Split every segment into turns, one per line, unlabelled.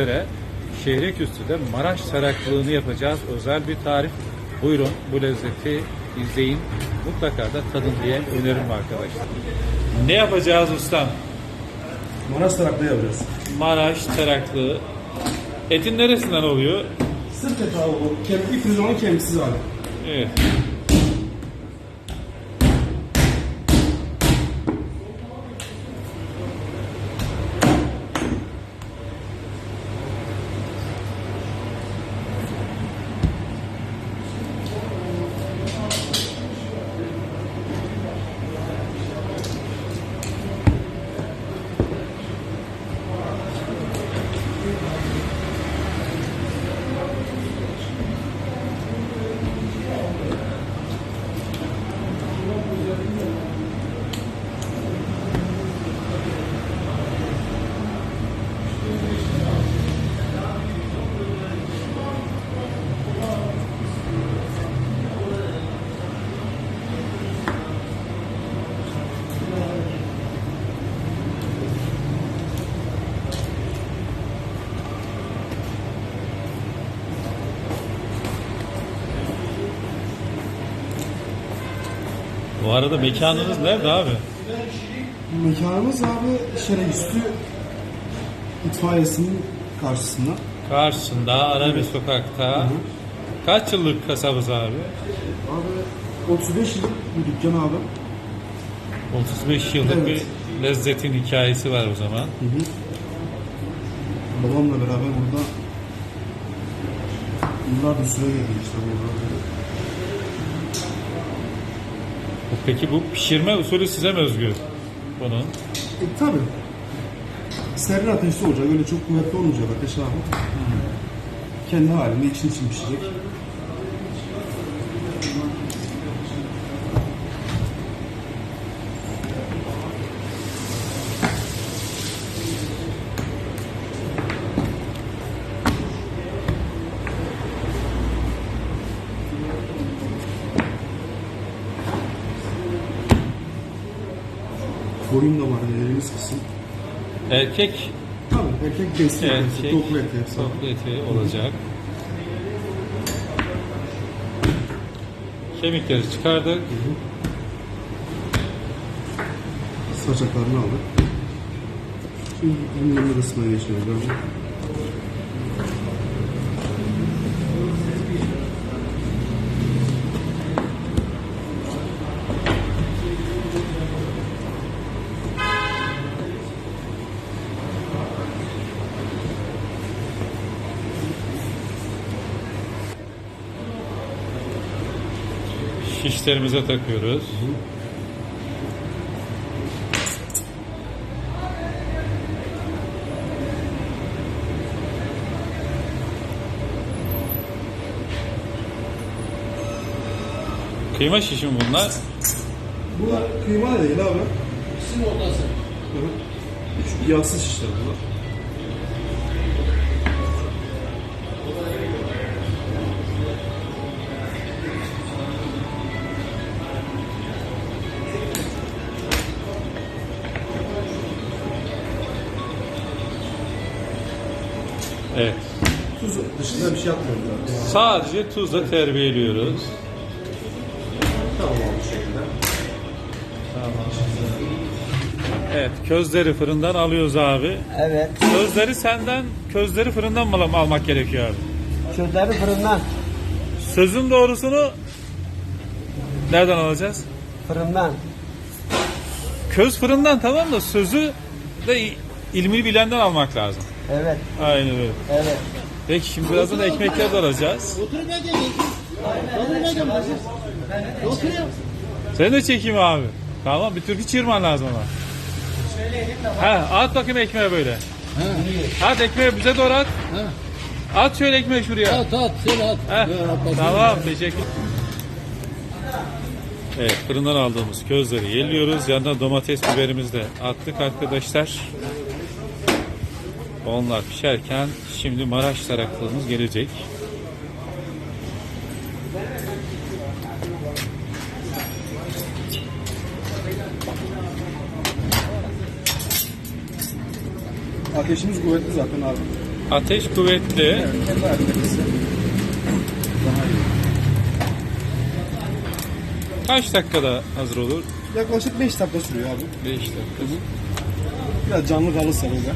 üzere Şehreküstü'de Maraş saraklığını yapacağız. Özel bir tarif. Buyurun bu lezzeti izleyin. Mutlaka da tadın diye öneririm arkadaşlar. Ne yapacağız ustam?
Maraş taraklı yapacağız.
Maraş taraklığı. Etin neresinden oluyor?
Sırt eti abi bu. Kemikli pirzolanın kemiksiz hali.
Evet. Arada mekanınız nerede abi?
Mekanımız abi Şereüstü itfaiyesinin karşısında.
Karşısında Arabi sokakta. Kaç yıllık kasabız abi?
Abi 35 yıllık bir dükkan abi.
35 yıllık
Evet.
bir lezzetin hikayesi var o zaman.
Hı hı. Babamla beraber burada yıllardır süre geldi işte burada.
Peki bu pişirme usulü size mi özgü? Bunun.
E tabi. Serin ateşte olacak. Öyle çok kuvvetli olmayacak ateş abi. Kendi halinde için için pişecek. Koyun da var elimiz kısım.
Erkek
Tabii erkek besliyor.
erkek
Toplu eti hepsi.
eti olacak. Kemikleri çıkardık.
Saçaklarını aldık. Şimdi dinlenme kısmına geçiyoruz
Şişlerimize takıyoruz. Kıyma şişi mi bunlar?
Bunlar kıyma değil abi. İkisinin ortası. Yağsız şişler bunlar. Dışında bir şey yapmıyoruz abi.
Sadece tuzla terbiyeliyoruz.
Tamam bu şekilde.
Evet, közleri fırından alıyoruz abi.
Evet.
Közleri senden, közleri fırından mı al- almak gerekiyor abi?
Közleri fırından.
Sözün doğrusunu nereden alacağız?
Fırından.
Köz fırından tamam da sözü de ilmi bilenden almak lazım.
Evet.
Aynen öyle.
Evet.
Peki şimdi birazdan ekmekler de alacağız. Seni de çekeyim abi. Tamam bir türkü çığırman lazım ama. Ha, at bakayım ekmeğe böyle. At ekmeği bize doğru at. At şöyle ekmeği şuraya.
At at şöyle at.
Heh, tamam teşekkür. Evet fırından aldığımız közleri yelliyoruz. Yanına domates biberimizi de attık arkadaşlar. Onlar pişerken şimdi Maraş taraklığımız gelecek.
Ateşimiz kuvvetli zaten abi.
Ateş kuvvetli.
Evet, kendi halinde pişse daha iyi.
Kaç dakikada hazır olur?
Yaklaşık 5 dakika sürüyor abi.
5 dakika.
Biraz canlı kalırsa böyle.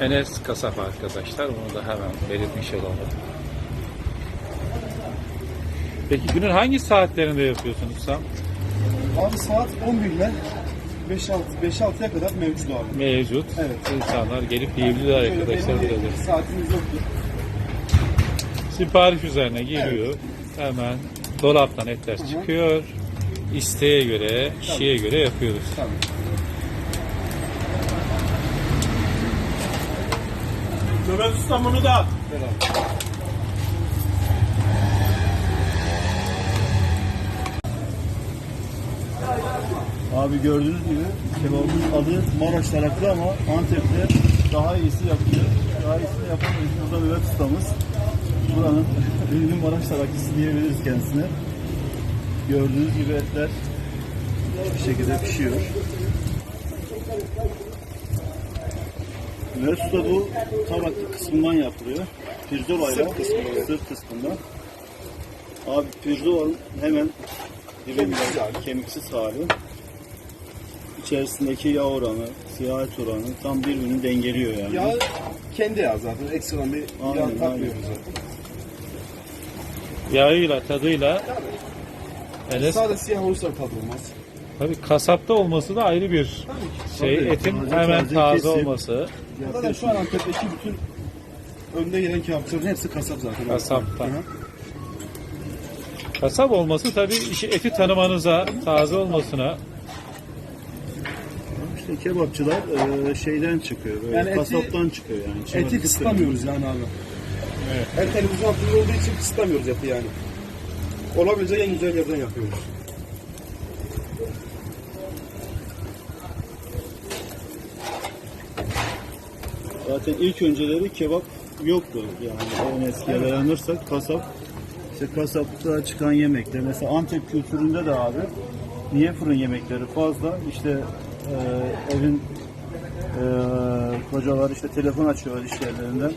Enes kasap arkadaşlar. Bunu da hemen belirtmiş olalım. Peki günün hangi saatlerinde yapıyorsunuz Sam?
Abi saat 11 ile 5-6 5-6'ya kadar mevcut abi.
Mevcut.
Evet.
İnsanlar gelip yiyebilirler
Şöyle
arkadaşlar.
Saatimiz yoktur.
Sipariş üzerine geliyor. Hemen dolaptan etler çıkıyor. İsteğe göre, kişiye göre yapıyoruz.
Tabii.
Nöbet ustam bunu da.
Abi gördüğünüz gibi kebabın adı Maraş taraklı ama Antep'te daha iyisi yapıyor. Daha iyisini yapan burada Mehmet ustamız. Buranın ünlü Maraş taraklısı diyebiliriz kendisine. Gördüğünüz gibi etler bir şekilde pişiyor. Mehmet usta bu tabak kısmından yapılıyor. Pirzolayla
Sırt kısmı.
sırt kısmından. Abi pirzolanın hemen dibinde kemiksiz hali. İçerisindeki yağ oranı, siyah et oranı tam birbirini dengeliyor yani.
Yağ kendi yağ zaten. Ekstradan bir
Aynen,
yağ takmıyoruz zaten.
Yağıyla, tadıyla Enes
Sadece siyah olursa tadı olmaz.
tabii kasapta olması da ayrı bir şey.
Tabii,
Etin
taze
hemen
taze
taze
kesip-
olması.
Zaten şu an Antep'teki bütün önde gelen kebapçıların hepsi kasap zaten. Hı hı.
Kasap olması tabii işi eti tanımanıza, taze olmasına
İşte kebapçılar e, şeyden çıkıyor, böyle
Yani eti-
kasaptan çıkıyor yani. Çınar
Eti kısıtlamıyoruz yani abi.
Evet.
Her televizyon hattında olduğu için kısıtlamıyoruz eti yani. Olabilecek en güzel yerden yapıyoruz.
Zaten ilk önceleri kebap yoktu yani en eskiye dayanırsak kasap işte kasapta çıkan yemekler mesela Antep kültüründe de abi niye fırın yemekleri fazla işte e, evin e, kocalar işte telefon açıyorlar iş yerlerinden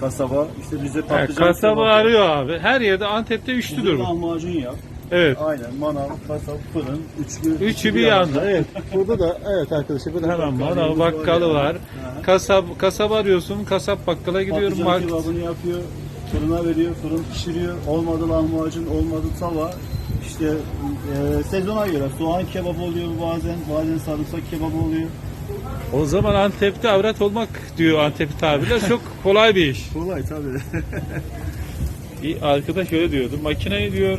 kasaba işte bize
yani
patlıcan
kasabı
kebabı,
arıyor abi. Her yerde Antep'te
bize
üçlüdür bu.
lahmacun yap
Evet.
aynen manav kasap fırın üçlü
Üçü bir yanda. Evet. Burada da evet arkadaşlar burada hemen manav bakkalı var. Kasap kasap arıyorsun. Kasap bakkala gidiyorum.
Patlıcan
Market.
kebabını yapıyor, fırına veriyor, fırın pişiriyor. Olmadı lahmacun, olmadı tava. İşte e, sezona göre soğan kebabı oluyor bazen, bazen sarımsak kebabı oluyor.
O zaman Antep'te avrat olmak diyor Antep tabirle çok kolay bir iş.
Kolay tabii.
Bir arkadaş öyle diyordu. Makineyi diyor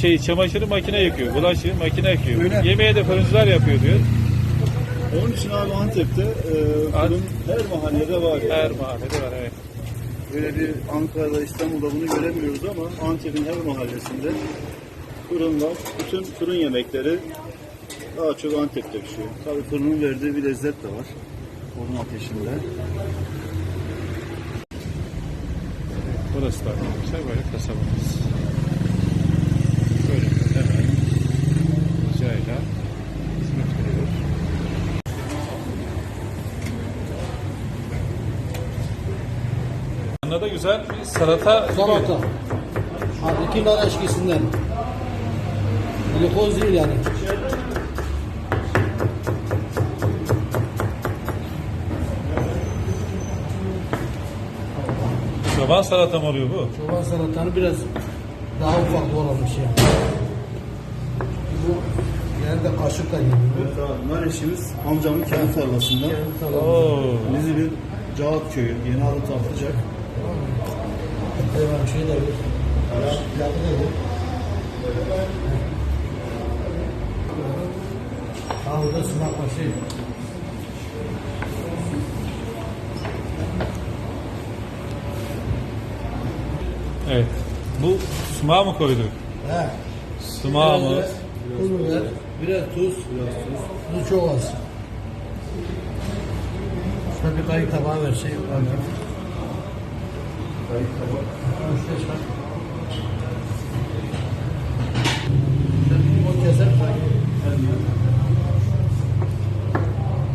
şey çamaşırı makine yakıyor. Bulaşığı makine yakıyor.
Öyle.
Yemeği de fırıncılar yapıyor diyor.
Onun için abi Antep'te e, fırın her mahallede var.
Her
Yani.
mahallede var evet.
Böyle bir Ankara'da, İstanbul'da bunu göremiyoruz ama Antep'in her mahallesinde fırın var. Bütün fırın yemekleri daha çok Antep'te pişiyor. Tabii fırının verdiği bir lezzet de var. Onun ateşinde.
Burası da arkadaşlar böyle kasabamız. Böyle hemen ricayla hizmet veriyor. Yanında da güzel bir salata
Salata. Hakiki nar eşkisinden. Glikoz değil yani.
Çoban salata mı oluyor bu?
Çoban salatanı biraz daha ufak doğramış yani. Bu genelde kaşıkla yeniyor.
Evet abi, nar eşimiz amcamın kendi tarlasında.
Kendi tadı.
Oo.
Nizip'in Cahat köyü, yeni adı Tatlıcak.
Hemen şey de bir. Yapı da bir. Ha burada sumak var
Evet. Bu sumağı mı koyduk?
He.
Sumağımız.
Pul biber, biraz tuz. Biraz tuz. Tuz çok az. Usta bir kayık tabağı ver şey. Kayık tabağı.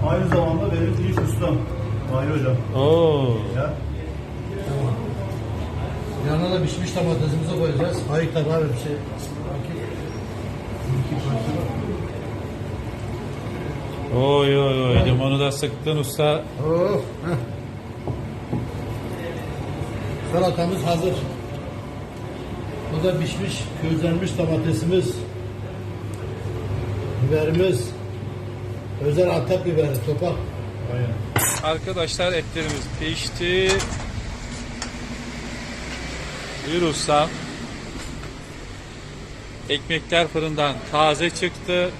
Aynı zamanda benim ilk ustam. Mahir hocam.
Oo.
Ya.
Yanına da pişmiş domatesimizi koyacağız. Kayık tabağı ver bir şey.
Oy oy oy limonu da sıktın usta.
Oh, heh. Salatamız hazır. Bu da pişmiş, közlenmiş domatesimiz. Biberimiz. Özel Antep biberi, topak.
Arkadaşlar etlerimiz pişti. Buyur ustam. Ekmekler fırından taze çıktı.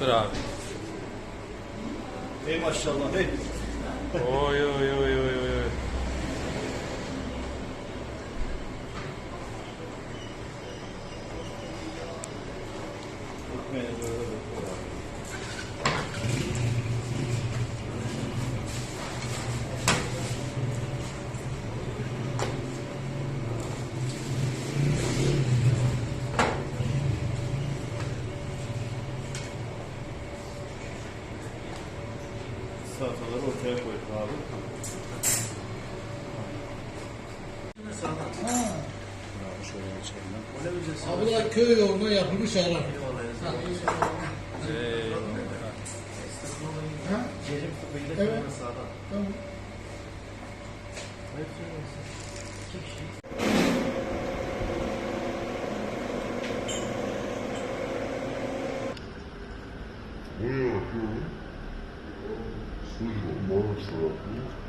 Dur abi.
Hey maşallah hey.
Oy oy oy oy oy.
Salataları ortaya koyduk abi.
Ha, bu da köy yoluna yapılmış şarap.
Ne yapıyorum? Sucuk, balık 主。嗯